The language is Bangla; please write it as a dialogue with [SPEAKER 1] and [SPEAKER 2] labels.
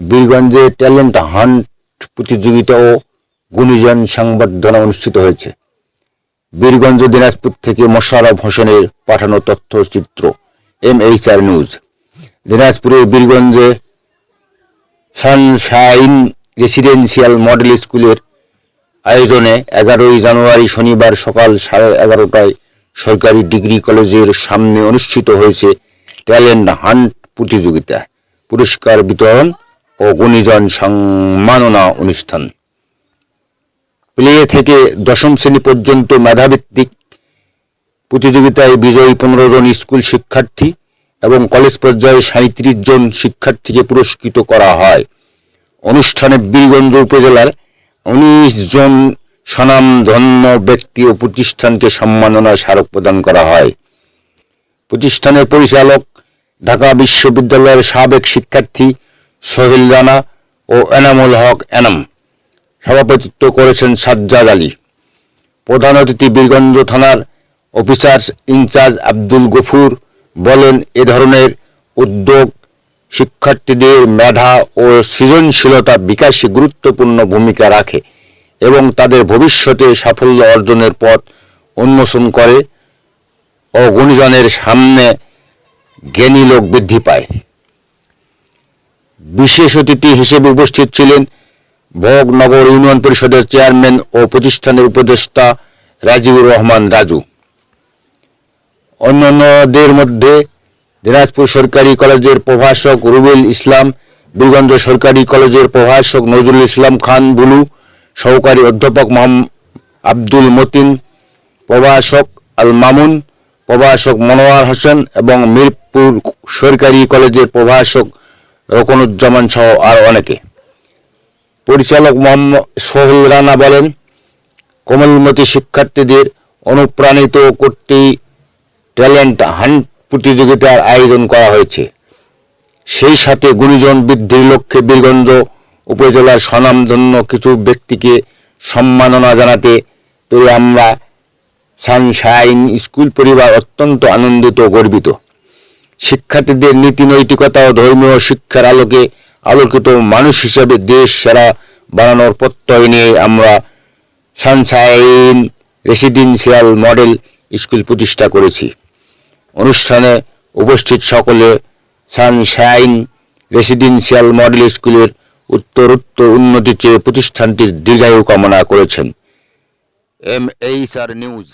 [SPEAKER 1] বীরগঞ্জে ট্যালেন্ট হান্ট প্রতিযোগিতা ও গুণীজন সংবর্ধনা অনুষ্ঠিত হয়েছে। বীরগঞ্জ, দিনাজপুর থেকে মোশাররফ হোসেনের পাঠানো তথ্যচিত্র এম এইচ আর নিউজ। দিনাজপুরের বীরগঞ্জে সানশাইন রেসিডেন্সিয়াল মডেল স্কুলের আয়োজনে এগারোই জানুয়ারি শনিবার সকাল সাড়ে এগারোটায় সরকারি ডিগ্রি কলেজের সামনে অনুষ্ঠিত হয়েছে ট্যালেন্ট হান্ট প্রতিযোগিতা। পুরস্কার বিতরণ ও গুণীজন সম্মাননা অনুষ্ঠান। প্লে থেকে দশম শ্রেণি পর্যন্ত মেধাভিত্তিক প্রতিযোগিতায় বিজয়ী পনেরো জন স্কুল শিক্ষার্থী এবং কলেজ পর্যায়ে সাঁত্রিশ জন শিক্ষার্থীকে পুরস্কৃত করা হয়। অনুষ্ঠানে বীরগঞ্জ উপজেলার উনিশ জন স্বনামধন্য ব্যক্তি ও প্রতিষ্ঠানকে সম্মাননা স্মারক প্রদান করা হয়। প্রতিষ্ঠানের পরিচালক ঢাকা বিশ্ববিদ্যালয়ের সাবেক শিক্ষার্থী সোহেল রানা ও এনামুল হক এনাম সভাপতিত্ব করেছেন সাজ্জাদ আলী। প্রধান অতিথি বীরগঞ্জ থানার অফিসার্স ইনচার্জ আব্দুল গফুর বলেন, এ ধরনের উদ্যোগ শিক্ষার্থীদের মেধা ও সৃজনশীলতা বিকাশে গুরুত্বপূর্ণ ভূমিকা রাখে এবং তাদের ভবিষ্যতে সাফল্য অর্জনের পথ উন্মোচন করে ও গুণীজনের সামনে জ্ঞানী লোক বৃদ্ধি পায়। বিশেষ অতিথি হিসেবে উপস্থিত ছিলেন ভোগনগর ইউনিয়ন পরিষদের চেয়ারম্যান ও প্রতিষ্ঠানের উপদেষ্টা রাজিউর রহমান রাজু। অন্যান্যদের মধ্যে দিনাজপুর সরকারি কলেজের প্রভাষক রুবেল ইসলাম, বীরগঞ্জ সরকারি কলেজের প্রভাষক নজরুল ইসলাম খান বুলু, সহকারী অধ্যাপক আব্দুল মতিন, প্রভাষক আল মামুন, প্রভাষক মনোয়ার হোসেন এবং মিরপুর সরকারি কলেজের প্রভাষক রকনুজ্জামান সহ আর অনেকে। পরিচালক মোহাম্মদ সোহেল রানা বলেন, কোমলমতি শিক্ষার্থীদের অনুপ্রাণিত করতেই ট্যালেন্ট হান্ট প্রতিযোগিতার আয়োজন করা হয়েছে। সেই সাথে গুণীজন বৃদ্ধির লক্ষ্যে বীরগঞ্জ উপজেলার স্বনামধন্য কিছু ব্যক্তিকে সম্মাননা জানাতে পেরে আমরা সানশাইন স্কুল পরিবার অত্যন্ত আনন্দিত গর্বিত। শিক্ষার্থীদের নীতি নৈতিকতা ও ধর্মীয় শিক্ষার আলোকে আলোকিত মানুষ হিসেবে দেশ সেরা বানানোর প্রত্যয় নিয়ে আমরা সানশাইন রেসিডেন্সিয়াল মডেল স্কুল প্রতিষ্ঠা করেছি। অনুষ্ঠানে উপস্থিত সকলে সানশাইন রেসিডেন্সিয়াল মডেল স্কুলের উত্তরোত্তর উন্নতি চেয়ে প্রতিষ্ঠানটির দীর্ঘায়ু কামনা করেছেন। M H R news.